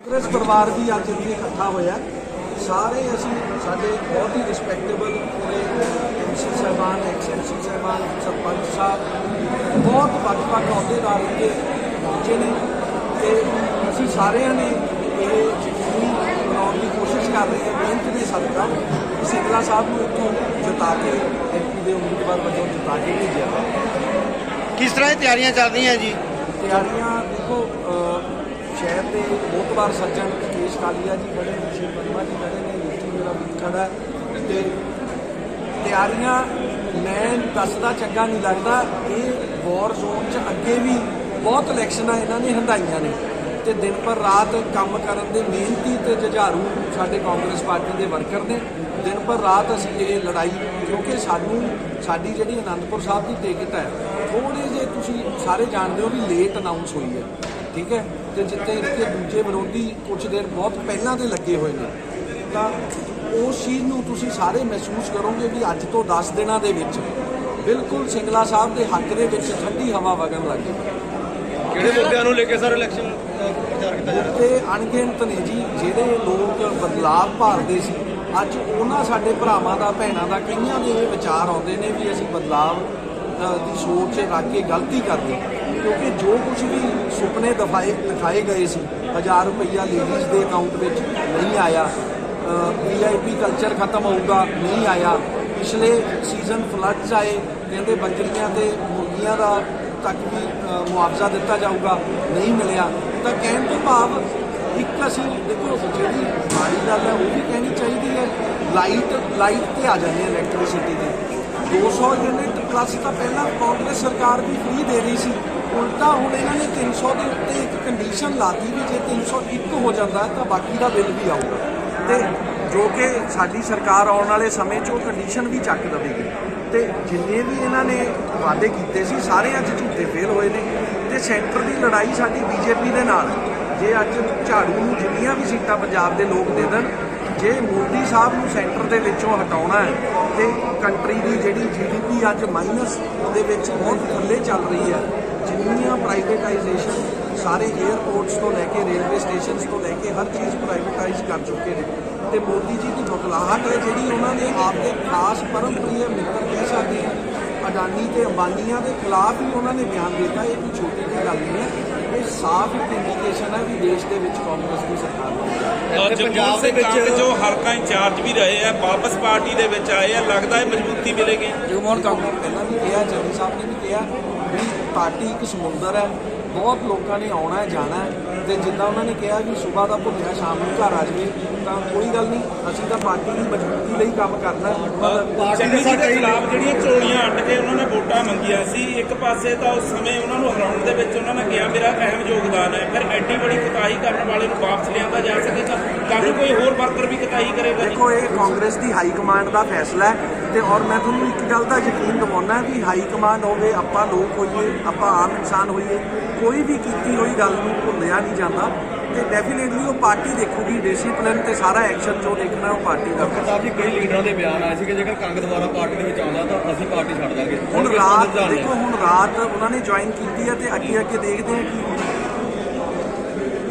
ਕਾਂਗਰਸ ਪਰਿਵਾਰ ਵੀ ਅੱਜ ਇੱਥੇ ਇਕੱਠਾ ਹੋਇਆ। ਸਾਰੇ ਅਸੀਂ ਸਾਡੇ ਬਹੁਤ ਹੀ ਰਿਸਪੈਕਟੇਬਲ ਪੂਰੇ ਐਮਸੀ ਸਾਹਿਬਾਨ ਐਕਸਐਮਸੀ ਸਾਹਿਬਾਨ ਸਰਪੰਚ ਸਾਹਿਬ ਬਹੁਤ ਵੱਖ-ਵੱਖ ਅਹੁਦੇਦਾਰ ਇੱਥੇ ਪਹੁੰਚੇ ਨੇ ਤੇ ਅਸੀਂ ਸਾਰਿਆਂ ਨੇ ਇਹ ਯਕੀਨੀ ਬਣਾਉਣ ਦੀ ਕੋਸ਼ਿਸ਼ ਕਰ ਰਹੇ ਹਾਂ ਮਿਹਨਤ ਦੇ ਸਦਕਾ ਸਿੰਗਲਾ ਸਾਹਿਬ ਨੂੰ ਇੱਥੋਂ ਜਿਤਾ ਕੇ ਐਮਪੀ ਦੇ ਉਮੀਦਵਾਰ ਵਜੋਂ ਜਿਤਾ ਕੇ ਭੇਜਿਆ ਕਿਸ ਤਰ੍ਹਾਂ ਦੀ ਤਿਆਰੀਆਂ ਚੱਲ ਰਹੀਆਂ ਜੀ? ਤਿਆਰੀਆਂ ਦੇਖੋ ਸ਼ਹਿਰ ਦੇ ਬਹੁਤ ਵਾਰ ਸੱਜਣ ਕੇਸ਼ ਕਾਲੀਆ ਜੀ ਬੜੇ ਨੇ ਸ਼ਿਵ ਵਰਮਾ ਜੀ ਖੜੇ ਨੇ ਯੂਟੀ ਮੇਰਾ ਵੀ ਖੜਾ ਹੈ। ਤੇ ਤਿਆਰੀਆਂ ਮੈਂ ਦੱਸਦਾ, ਚੰਗਾ ਨਹੀਂ ਲੱਗਦਾ। ਇਹ ਵਾਰ ਜ਼ੋਨ 'ਚ ਅੱਗੇ ਵੀ ਬਹੁਤ ਇਲੈਕਸ਼ਨਾਂ ਇਹਨਾਂ ਨੇ ਹੰਦਾਈਆਂ ਨੇ। ਤੇ ਦਿਨ ਪਰ ਰਾਤ ਕੰਮ ਕਰਨ ਦੇ ਮਿਹਨਤੀ ਤੇ ਜੁਝਾਰੂ ਸਾਡੇ ਕਾਂਗਰਸ ਪਾਰਟੀ ਦੇ ਵਰਕਰ ਨੇ। ਦਿਨ ਪਰ ਰਾਤ ਅਸੀਂ ਇਹ ਲੜਾਈ ਕਿਉਂਕਿ ਸਾਨੂੰ, ਸਾਡੀ ਜਿਹੜੀ ਅਨੰਦਪੁਰ ਸਾਹਿਬ ਦੀ ਟਿਕਟ ਹੈ ਥੋੜੇ ਜੇ ਤੁਸੀਂ ਸਾਰੇ ਜਾਣਦੇ ਹੋ ਵੀ ਲੇਟ ਅਨਾਉਂਸ ਹੋਈ ਹੈ। ਠੀਕ ਹੈ? ਤੇ ਜਿੱਤੇ ਇਸਕੇ ਦੂਜੇ ਵਿਰੋਧੀ ਕੁਝ ਦੇਰ ਬਹੁਤ ਪਹਿਲਾਂ ਦੇ ਲੱਗੇ ਹੋਏ ਨੇ ਤਾਂ ਉਸ ਚੀਜ਼ ਨੂੰ ਤੁਸੀਂ ਸਾਰੇ ਮਹਿਸੂਸ ਕਰੋਗੇ ਵੀ ਅੱਜ ਤੋਂ 10 ਦਿਨਾਂ ਦੇ ਵਿੱਚ ਬਿਲਕੁਲ ਸਿੰਗਲਾ ਸਾਹਿਬ ਦੇ ਹੱਕ ਦੇ ਵਿੱਚ ਠੰਡੀ ਹਵਾ ਵਗਣ ਲੱਗ ਕਿਹੜੇ ਮੁੱਦਿਆਂ ਨੂੰ ਲੈ ਕੇ ਸਰ ਇਲੈਕਸ਼ਨ ਪ੍ਰਚਾਰ ਕੀਤਾ ਜਾ ਰਿਹਾ? ਤੇ ਅਣਗਿਣਤ ਨੇ ਜੀ ਜਿਹੜੇ ਲੋਕ ਬਦਲਾਵ ਭਾਲਦੇ ਸੀ ਅੱਜ ਉਹਨਾਂ ਸਾਡੇ ਭਰਾਵਾਂ ਦਾ ਭੈਣਾਂ ਦਾ ਕਈਆਂ ਦੇ ਇਹ ਵਿਚਾਰ ਆਉਂਦੇ ਨੇ ਵੀ ਅਸੀਂ ਬਦਲਾਵ ਅ, ਦੀ ਸੋਚ ਰੱਖ ਕੇ ਗਲਤੀ ਕਰਦੇ ਕਿਉਂਕਿ ਜੋ ਕੁਝ ਵੀ ਸੁਪਨੇ ਦਿਖਾਏ ਦਿਖਾਏ ਗਏ ਸੀ 1000 ਰੁਪਈਆ ਲੇਡੀਜ਼ ਦੇ ਅਕਾਊਂਟ ਵਿੱਚ ਨਹੀਂ ਆਇਆ। ਵੀਆਈਪੀ ਕਲਚਰ ਖਤਮ ਹੋਊਗਾ, ਨਹੀਂ ਆਇਆ। ਪਿਛਲੇ ਸੀਜ਼ਨ ਫਲੱਡਸ ਆਏ, ਕਹਿੰਦੇ ਬੱਕਰੀਆਂ ਤੇ ਮੁਰਗੀਆਂ ਦਾ ਤੱਕ ਵੀ ਮੁਆਵਜ਼ਾ ਦਿੱਤਾ ਜਾਊਗਾ, ਨਹੀਂ ਮਿਲਿਆ। ਤਾਂ ਕਹਿਣ ਤੋਂ ਭਾਵ ਇੱਕ ਅਸੀਂ, ਦੇਖੋ, ਜਿਹੜੀ ਮਾੜੀ ਗੱਲ ਹੈ, ਉਹ ਵੀ ਕਹਿਣੀ ਚਾਹੀਦੀ ਹੈ। ਲਾਈਟ ਲਾਈਟ ਤੇ ਆ ਜਾਂਦੇ ਇਲੈਕਟ੍ਰਿਸਿਟੀ ਦੀ 200 ਯੂਨਿਟ ਪਲੱਸ ਤਾਂ ਪਹਿਲਾਂ ਕਾਂਗਰਸ ਸਰਕਾਰ ਵੀ ਫ੍ਰੀ ਦੇ ਰਹੀ ਸੀ। ਉਲਟਾ ਹੁਣ ਇਹਨਾਂ ਨੇ 300 ਦੇ ਉੱਤੇ ਇੱਕ ਕੰਡੀਸ਼ਨ ਲਾਤੀ ਵੀ ਜੇ 301 ਹੋ ਜਾਂਦਾ ਤਾਂ ਬਾਕੀ ਦਾ ਬਿੱਲ ਵੀ ਆਊਗਾ। ਤੇ ਜੋ ਕਿ ਸਾਡੀ ਸਰਕਾਰ ਆਉਣ ਵਾਲੇ ਸਮੇਂ 'ਚ ਉਹ ਕੰਡੀਸ਼ਨ ਵੀ ਚੱਕ ਦੇਵੇਗੀ। ਤੇ ਜਿੰਨੇ ਵੀ ਇਹਨਾਂ ਨੇ ਵਾਅਦੇ ਕੀਤੇ ਸੀ, ਸਾਰੇ ਅੱਜ ਝੂਠੇ ਫੇਲ ਹੋਏ ਨੇ। ਤੇ ਸੈਂਟਰ ਦੀ ਲੜਾਈ ਸਾਡੀ ਬੀਜੇਪੀ ਦੇ ਨਾਲ। ਹੈ। ਜੇ ਅੱਜ ਝਾੜੂ ਨੂੰ ਜਿੰਨੀਆਂ ਵੀ ਸੀਟਾਂ ਪੰਜਾਬ ਦੇ ਲੋਕ ਦੇ ਦੇਣ ਜੇ ਮੋਦੀ ਸਾਹਿਬ ਨੂੰ ਸੈਂਟਰ ਦੇ ਵਿੱਚੋਂ ਹਟਾਉਣਾ ਹੈ, ਤੇ ਕੰਟਰੀ ਦੀ ਜਿਹੜੀ ਜੀਡੀਪੀ ਅੱਜ ਮਾਈਨਸ ਦੇ ਵਿੱਚ ਬਹੁਤ ਥੱਲੇ ਚੱਲ ਰਹੀ ਹੈ, ਜਿੰਨੀਆਂ ਪ੍ਰਾਈਵੇਟਾਈਜੇਸ਼ਨ ਸਾਰੇ 에ਅਰਪੋਰਟਸ ਤੋਂ ਲੈ ਕੇ ਰੇਲਵੇ ਸਟੇਸ਼ਨਸ ਤੋਂ ਲੈ ਕੇ ਹਰ ਚੀਜ਼ ਪ੍ਰਾਈਵੇਟਾਈਜ਼ ਕਰ ਚੁੱਕੇ ਨੇ। ਤੇ ਮੋਦੀ ਜੀ ਦੀ ਬਦਲਾਹਟ ਹੈ ਜਿਹੜੀ ਉਹਨਾਂ ਨੇ ਆਪਦੇ ਖਾਸ ਪਰਮਪ੍ਰਿਯ ਮਿੱਤਰ ਕਹਿ ਸਕਦੇ ਹਾਂ, ਅਡਾਨੀ ਤੇ ਅੰਬਾਨੀਆਂ ਦੇ ਖਿਲਾਫ ਵੀ ਉਹਨਾਂ ਨੇ ਬਿਆਨ ਦਿੱਤਾ, ਇਹ ਕੋਈ ਛੋਟੀ ਜਿਹੀ ਗੱਲ ਨਹੀਂ ਹੈ। ਇਹ ਸਾਫ਼ ਇੱਕ ਇੰਡੀਕੇਸ਼ਨ ਹੈ ਵੀ ਦੇਸ਼ ਦੇ ਵਿੱਚ ਕਾਂਗਰਸ ਦੀ ਸਰਕਾਰ ਹੈ ਔਰ ਪੰਜਾਬ ਦੇ ਵਿੱਚ ਜੋ ਹਲਕਾ ਇੰਚਾਰਜ ਵੀ ਰਹੇ ਆ ਵਾਪਸ ਪਾਰਟੀ ਦੇ ਵਿੱਚ ਆਏ ਆ ਲੱਗਦਾ ਹੈ ਮਜ਼ਬੂਤੀ ਮਿਲੇਗੀ। ਜਗਮੋਹਨ ਕਾਂਗਰਸ ਪਹਿਲਾਂ ਵੀ ਕਿਹਾ ਜੱਗੀ ਸਾਹਿਬ ਨੇ ਵੀ ਕਿਹਾ ਵੀ ਪਾਰਟੀ ਇੱਕ ਸਮੁੰਦਰ ਹੈ ਬਹੁਤ ਲੋਕਾਂ ਨੇ ਆਉਣਾ ਜਾਣਾ ਤੇ ਜਿੱਦਾਂ ਉਹਨਾਂ ਨੇ ਕਿਹਾ ਵੀ ਸਵੇਰ ਦਾ ਭੁੱਲਿਆ ਸ਼ਾਮ ਨੂੰ ਘਰ ਆ ਜਾਵੇ ਤਾਂ ਕੋਈ ਗੱਲ ਨਹੀਂ ਅਸੀਂ ਤਾਂ ਪਾਰਟੀ ਦੀ ਮਜ਼ਬੂਤੀ ਲਈ ਕੰਮ ਕਰਨਾ ਜੀ ਦੇ ਖਿਲਾਫ ਜਿਹੜੀਆਂ ਚੋਰੀਆਂ ਅੱਡ ਕੇ ਉਹਨਾਂ ਨੇ ਵੋਟਾਂ ਮੰਗੀਆਂ ਸੀ ਇੱਕ ਪਾਸੇ ਤਾਂ ਉਸ ਸਮੇਂ ਉਹਨਾਂ ਨੂੰ ਹਰਾਉਣ ਦੇ ਵਿੱਚ ਉਹਨਾਂ ਨੇ ਕਿਹਾ ਮੇਰਾ ਅਹਿਮ ਯੋਗਦਾਨ ਹੈ। ਫਿਰ ਐਡੀ ਬੜੀ ਕੁਤਾਹੀ ਕਰਨ ਵਾਲੇ ਨੂੰ ਵਾਪਸ ਲਿਆਂਦਾ ਜਾ ਸਕੇਗਾ ਨੂੰ ਕੋਈ ਹੋਰ ਵਰਕਰ ਵੀ ਕੁਤਾਹੀ ਕਰੇਗਾ ਜੀ ਦੇਖੋ ਇਹ ਕਾਂਗਰਸ ਦੀ ਹਾਈ ਕਮਾਂਡ ਦਾ ਫੈਸਲਾ ਹੈ ਤੇ ਔਰ ਮੈਂ ਤੁਹਾਨੂੰ ਇੱਕ ਗੱਲ ਦਾ ਯਕੀਨ ਦਿਵਾਉਣਾ ਵੀ ਹਾਈ ਕਮਾਂਡ ਹੋਵੇ ਆਪਾਂ ਲੋਕ ਹੋਈਏ ਆਪਾਂ ਆਮ ਇਨਸਾਨ ਹੋਈਏ ਕੋਈ ਵੀ ਕੀਤੀ ਹੋਈ ਗੱਲ ਨੂੰ ਭੁੱਲਿਆ ਨਹੀਂ ਜਾਂਦਾ ਤੇ ਡੈਫੀਨੇਟਲੀ ਉਹ ਪਾਰਟੀ ਦੇਖੂਗੀ ਡਿਸਪਲਿਨ ਤੇ ਸਾਰਾ ਐਕਸ਼ਨ ਜੋ ਦੇਖਣਾ ਉਹ ਪਾਰਟੀ ਦਾ। ਸਾਹਿਬ ਜੀ ਕਈ ਲੀਡਰਾਂ ਦੇ ਬਿਆਨ ਆਏ ਸੀ ਕਿ ਜੇਕਰ ਕੰਗ ਦੁਬਾਰਾ ਪਾਰਟੀ ਦੇ ਵਿੱਚ ਆਉਂਦਾ ਤਾਂ ਅਸੀਂ ਪਾਰਟੀ ਛੱਡ ਦਾਂਗੇ ਹੁਣ ਰਾਤ? ਦੇਖੋ ਹੁਣ ਰਾਤ ਉਹਨਾਂ ਨੇ ਜੁਆਇਨ ਕੀਤੀ ਹੈ ਤੇ ਅੱਗੇ ਅੱਗੇ ਦੇਖਦੇ ਹਾਂ ਕੀ ਹੁੰਦਾ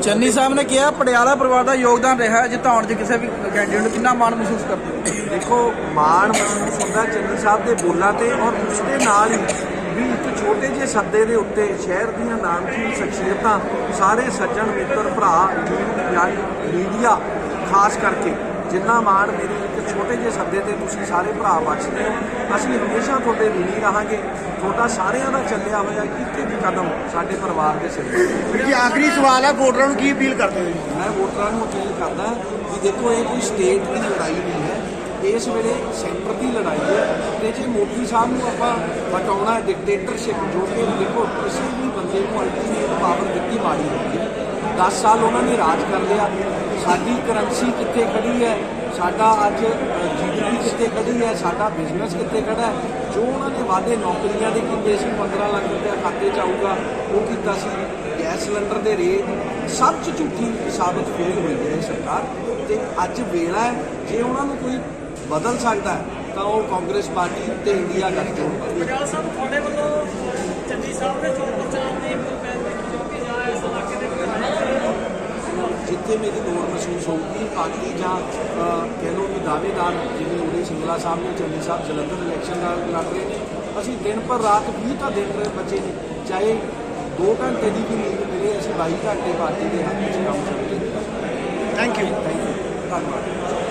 ਚੰਨੀ ਸਾਹਿਬ ਨੇ ਕਿਹਾ ਪਟਿਆਲਾ ਪਰਿਵਾਰ ਦਾ ਯੋਗਦਾਨ ਰਿਹਾ ਹੈ ਜਿਤਾਉਣ 'ਚ ਕਿਸੇ ਵੀ ਕੈਂਡੀਡੇਟ ਨੂੰ ਕਿੰਨਾ ਮਾਣ ਮਹਿਸੂਸ ਕਰਦੇ ਹੋ? ਦੇਖੋ, ਮਾਣ ਮਹਿਸੂਸ ਹੁੰਦਾ ਚੰਨੀ ਸਾਹਿਬ ਦੇ ਬੋਲਾਂ ਤੇ ਔਰ ਉਸ ਦੇ ਨਾਲ ਹੀ ਵੀ ਇੱਕ ਛੋਟੇ ਜਿਹੇ ਸੱਦੇ ਦੇ ਉੱਤੇ ਸ਼ਹਿਰ ਦੀਆਂ ਨਾਮਚੀਨ ਸ਼ਖਸੀਅਤਾਂ, ਸਾਰੇ ਸੱਜਣ ਮਿੱਤਰ ਭਰਾ, ਯਾਨੀ ਮੀਡੀਆ ਖਾਸ ਕਰਕੇ ਜਿੰਨਾ ਮਾਣ ਮੇਰੀ ਇੱਕ ਛੋਟੇ ਜਿਹੇ ਸੱਦੇ ਤੇ ਤੁਸੀਂ ਸਾਰੇ ਭਰਾ ਬਖਸ਼ਦੇ ਹੋ ਅਸੀਂ ਹਮੇਸ਼ਾ ਤੁਹਾਡੇ ਰੀਣੀ ਰਹਾਂਗੇ। ਤੁਹਾਡਾ ਸਾਰਿਆਂ ਦਾ ਚੱਲਿਆ ਹੋਇਆ ਇੱਕ ਇੱਕ ਕਦਮ ਸਾਡੇ ਪਰਿਵਾਰ ਦੇ ਸਿਰ ਜੀ ਆਖਰੀ ਸਵਾਲ ਹੈ ਵੋਟਰਾਂ ਨੂੰ ਕੀ ਅਪੀਲ ਕਰਦੇ ਹੋ ਮੈਂ ਵੋਟਰਾਂ ਨੂੰ ਅਪੀਲ ਕਰਦਾ ਕਿ ਦੇਖੋ ਇਹ ਕੋਈ ਸਟੇਟ ਦੀ ਲੜਾਈ ਨਹੀਂ ਹੈ। ਇਸ ਵੇਲੇ ਸੈਂਟਰ ਦੀ ਲੜਾਈ ਹੈ ਤੇ ਜੇ ਮੋਦੀ ਸਾਹਿਬ ਨੂੰ ਆਪਾਂ ਹਟਾਉਣਾ ਹੈ ਡਿਕਟੇਟਰਸ਼ਿਪ ਜੋ ਕਿ ਦੇਖੋ ਕਿਸੇ ਵੀ ਬੰਦੇ ਨੂੰ ਅਲਟੀਮੇਟ ਪਾਵਰ ਦਿੱਤੀ ਮਾੜੀ ਹੁੰਦੀ ਹੈ। 10 ਸਾਲ ਉਹਨਾਂ ਨੇ ਰਾਜ ਕਰ ਲਿਆ। ਸਾਡੀ ਕਰੰਸੀ ਕਿੱਥੇ ਖੜੀ ਹੈ? ਸਾਡਾ ਅੱਜ ਜੀਡੀਪੀ ਕਿੱਥੇ ਖੜੀ ਹੈ? ਸਾਡਾ ਬਿਜ਼ਨਸ ਕਿੱਥੇ ਖੜਾ ਹੈ? ਜੋ ਉਹਨਾਂ ਨੇ ਵਾਅਦੇ ਨੌਕਰੀਆਂ ਦੇ ਕੀਤੇ ਸੀ 15 ਲੱਖ ਰੁਪਏ ਖਾਤੇ 'ਚ ਆਊਗਾ, ਉਹ ਕੀਤਾ ਸੀ ਗੈਸ ਸਿਲੰਡਰ ਦੇ ਰੇਟ। ਸਭ ਚ ਝੂਠੀ ਸਾਬਤ ਫੇਲ ਹੋਈ ਹੈ ਸਰਕਾਰ। ਤੇ ਅੱਜ ਵੇਲਾ ਹੈ, ਜੇ ਉਹਨਾਂ ਨੂੰ ਕੋਈ ਬਦਲ ਸਕਦਾ ਹੈ, ਤਾਂ ਉਹ ਕਾਂਗਰਸ ਪਾਰਟੀ ਤੇ ਇੰਡੀਆ ਗੱਠਜੋੜ ਪਾਰਟੀ ਪਟਿਆਲਾ ਸਾਹਿਬ, ਤੁਹਾਡੇ ਵੱਲੋਂ ਚੰਨੀ ਸਾਹਿਬ ਦੇ ਚੋਣ ਪ੍ਰਚਾਰ ਦੀ ਜੋ ਕਿ ਜਾਂ ਇਸ ਇਲਾਕੇ ਦੇ ਵਿੱਚ ਜਿੱਥੇ ਮੇਰੀ ਲੋੜ ਮਹਿਸੂਸ ਹੋਊਗੀ ਬਾਕੀ ਜਾਂ ਕਹਿ ਲਓ ਕਿ ਦਾਅਵੇਦਾਰ ਜਿਵੇਂ ਉਰੇ ਸਿੰਗਲਾ ਸਾਹਿਬ ਨੇ ਚੰਨੀ ਸਾਹਿਬ ਜਲੰਧਰ ਇਲੈਕਸ਼ਨ ਦਾ ਲੜ ਰਹੇ ਨੇ ਅਸੀਂ ਦਿਨ ਪਰ ਰਾਤ 20 ਤਾਂ ਦਿਨ ਰਹੇ ਬੱਚੇ ਨੇ ਚਾਹੇ 2 ਘੰਟੇ ਦੀ ਵੀ ਨੀਂਦ ਮਿਲੇ ਅਸੀਂ 22 ਘੰਟੇ ਪਾਰਟੀ ਦੇ ਹੱਕ ਵਿੱਚ ਕੰਮ ਕਰਦੇ ਥੈਂਕ ਯੂ ਥੈਂਕ ਯੂ ਧੰਨਵਾਦ।